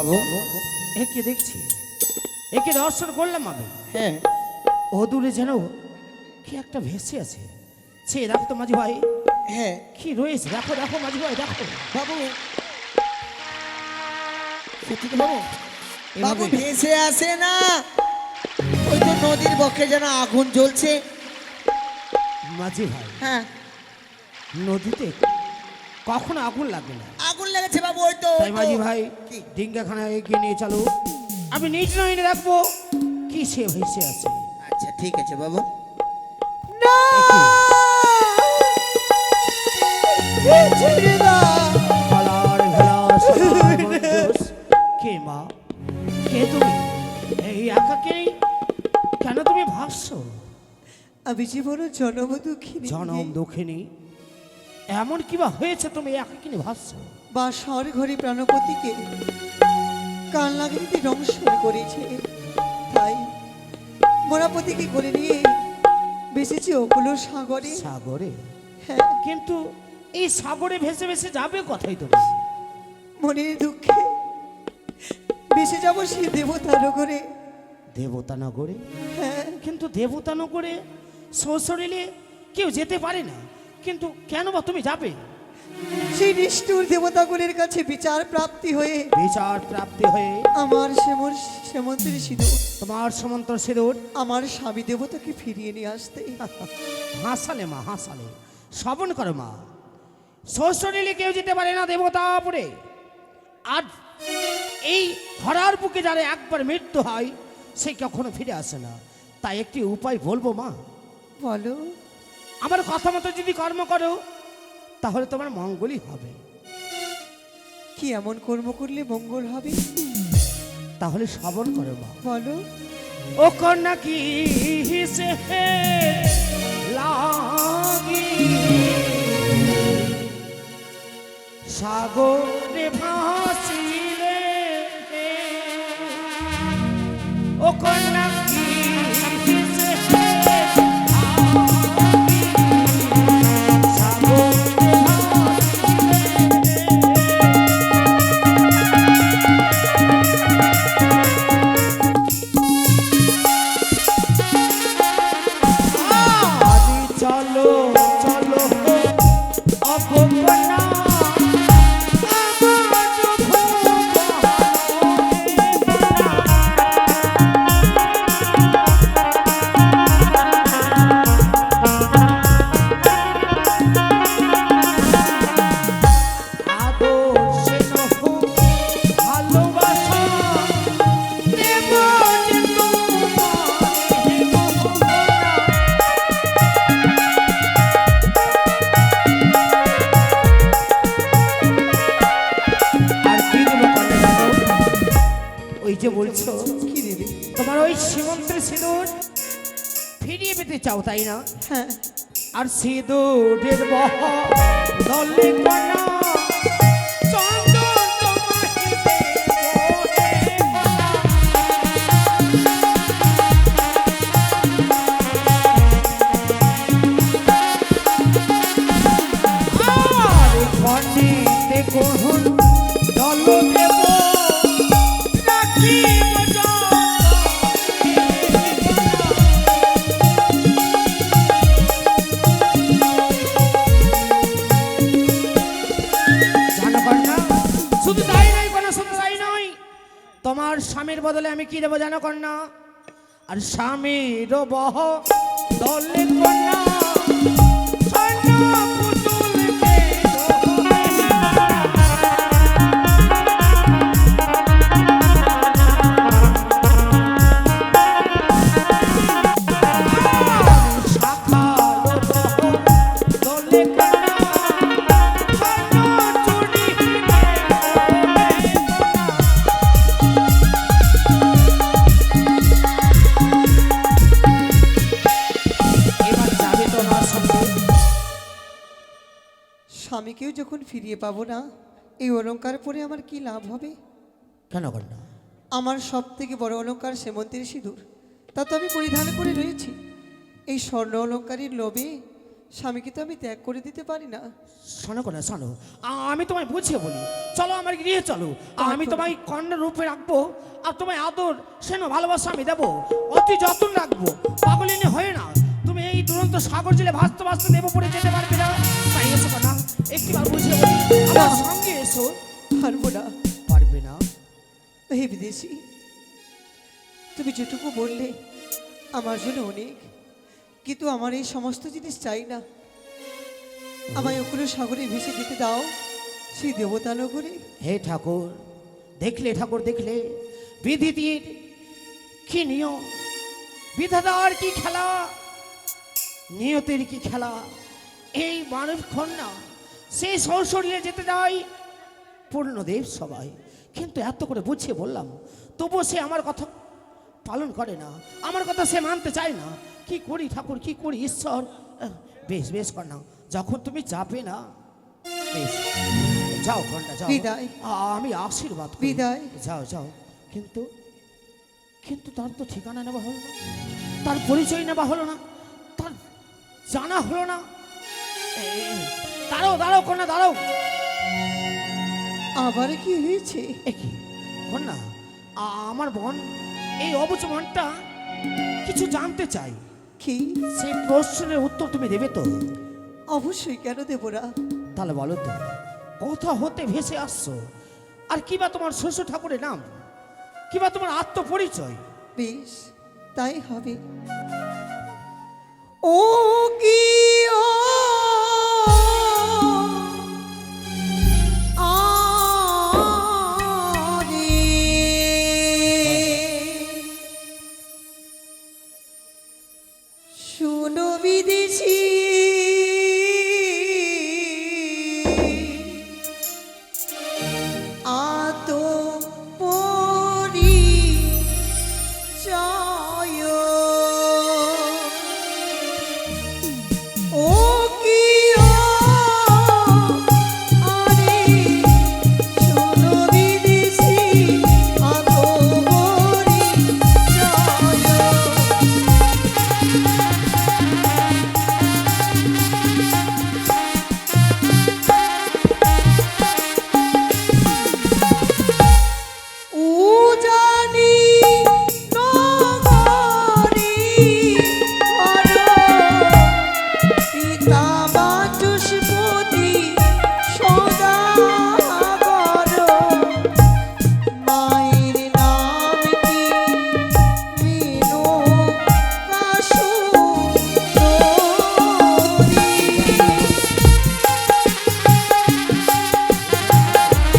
বাবু। একে দেখছি। একে দর্শন করলাম আমি। হ্যাঁ। ও দূরে যেন কি একটা ভেসে আছে। সে দেখো তো মাঝি ভাই। হ্যাঁ। কি রয়েছে? দেখো দেখো মাঝি ভাই দেখো। বাবু। বাবু? বাবু ভেসে আসে না। ওই তো নদীর বক্ষে যেন আগুন জ্বলছে। মাঝি ভাই হ্যাঁ। নদীতে কখনো আগুন লাগে না। লেগেছে বাবু ওই তো তাই। মাঝি ভাই কি? ডিঙ্গাখানা এগিয়ে নিয়ে চলো। আমি নিজ নইনে রাখব। কি সে ভেসে আছে? আচ্ছা ঠিক আছে বাবু। কে মা? কে তুমি? এই একাকে কেন তুমি ভাবছ আমি জীবন জনম দুঃখিনী। জনম দুঃখিনী। এমন কিবা হয়েছে তুমি একা কিনে ভাবছ বা স্বর ঘরে প্রাণপতিকে কাল লাগাইতে দংশন করেছে তাই মোরাপতিকে করে নিয়ে বেসেছি ওগুলো সাগরে। সাগরে? হ্যাঁ। কিন্তু এই সাগরে ভেসে ভেসে যাবে কথাই তুমি? মনের দুঃখে বেসে যাব সে দেবতার ঘরে দেবতা নগরে হ্যাঁ। কিন্তু দেবতা নগরে সশরীরে কেউ যেতে পারে না। কিন্তু কেন বা তুমি যাবে? সেই নিষ্ঠুর দেবতাগুলির কাছে বিচার প্রাপ্তি হয়ে বিচার প্রাপ্তি হয়ে আমার সেমন সেমন্তের সিঁদুর তোমার সমন্তর সিঁদুর। আমার স্বামী দেবতাকে ফিরিয়ে নিয়ে আসতে। হাসালে মা হাসালে। শ্রবণ করো মা। শ্বশুরিলে কেউ যেতে পারে না দেবতাপুরে। আর এই ধরার বুকে যারা একবার মৃত্যু হয় সে কখনো ফিরে আসে না। তাই একটি উপায় বলব মা। বলো। আমার কথা মতো যদি কর্ম করো তাহলে তোমার মঙ্গলই হবে। কি এমন কর্ম করলে মঙ্গল হবে? তাহলে শ্রবণ করো মা। বলো। ও কন্যা কি লাগি? সাগরে ভাসিলে যে বলছো কি দেবে? তোমার ওই সীমন্তের সিঁদুর ফিরিয়ে পেতে চাও তাই না? হ্যাঁ। আর সিঁদুরের বহ দলে কণা শুধু তাই শুধু তাই নয়, তোমার স্বামীর বদলে আমি কি দেবো জানো কন্যা? আর স্বামীর বহ দলে কন্যা স্বামীকেও যখন ফিরিয়ে পাবো না এই অলংকার পরে আমার কি লাভ হবে? কেন কন্যা? আমার সব থেকে বড় অলংকার সেমন্তের সিঁদুর। তা তো আমি পরিধান করে রয়েছি। এই স্বর্ণ অলংকারের লোভে স্বামীকে তো আমি ত্যাগ করে দিতে পারি না। শোনো কন্যা শোনো। আমি তোমায় বুঝিয়ে বলি। চলো আমার গৃহে চলো। আমি তোমায় কন্যা রূপে রাখব আর তোমায় আদর সেন ভালোবাসা আমি দেবো। অতি যত্ন রাখব। পাগলিনী হয়ে না। তুমি এই দুরন্ত সাগর জেলে ভাসতে ভাসতে দেবো পড়ে যেতে পারবে না। হে বিদেশি, তুমি যেটুকু বললে, আমার জন্য অনেক। কিন্তু আমার এই সমস্ত জিনিস চাই না। আমায় ওগুলো সাগরে ভেসে যেতে দাও, সেই দেবতা নগরে। হে ঠাকুর, দেখলে ঠাকুর, দেখলে বিধিতির কি নিয়ম? বিধাতার কি খেলা? নিয়তের কি খেলা? এই মানব কন্যা সেই সরসরিয়ে যেতে যায় পূর্ণদেব সবাই। কিন্তু এত করে বুঝিয়ে বললাম তবুও সে আমার কথা পালন করে না। আমার কথা সে মানতে চায় না। কি করি ঠাকুর কি করি ঈশ্বর? বেশ বেশ কন্যা যখন তুমি যাবে না বেশ। যাও কন্যা যাও। বিদায়। আমি আশীর্বাদ করি। বিদায়। যাও যাও। কিন্তু কিন্তু তার তো ঠিকানা নেওয়া হলো না। তার পরিচয় নেওয়া হলো না। তার জানা হলো না। দাঁড়াও দাঁড়াও কন্যা দাঁড়াও। আবার কি হয়েছে? কন্যা আমার বোন এই অবুজ মনটা কিছু জানতে চাই। কি? সেই প্রশ্নের উত্তর তুমি দেবে তো? অবশ্যই কেন দেব না? তাহলে বলো তো কোথা হতে ভেসে আসছো। আর কিবা তোমার শ্বশুর ঠাকুরের নাম? কিবা তোমার আত্মপরিচয়? বেশ তাই হবে। ও কি